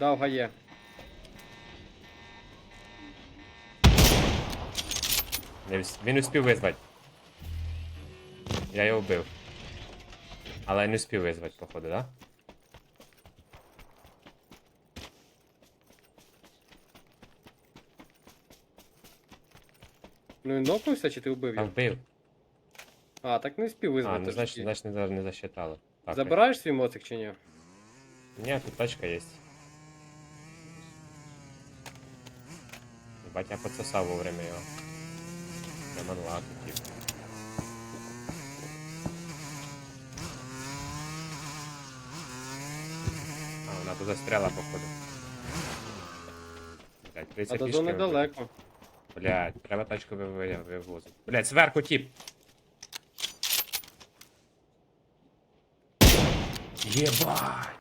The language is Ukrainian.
Давга є. Не вс- Він успів визвати. Я його вбив. Але не успів визвати, походу, да? Ну він нокнувся чи ти вбив А його? вбив. А, так не спів А, ну значить, значить не, не засчитали. Так, Забираєш свій моцик чи ні? Ні, тут тачка є. Бать, я вовремя його. Я манлак тип. А, вона тут застряла, походу. Блять, А 30 до фішки зони далеко. Блять, треба тачку вив- вивозити. Блять, зверху тип. Єбать!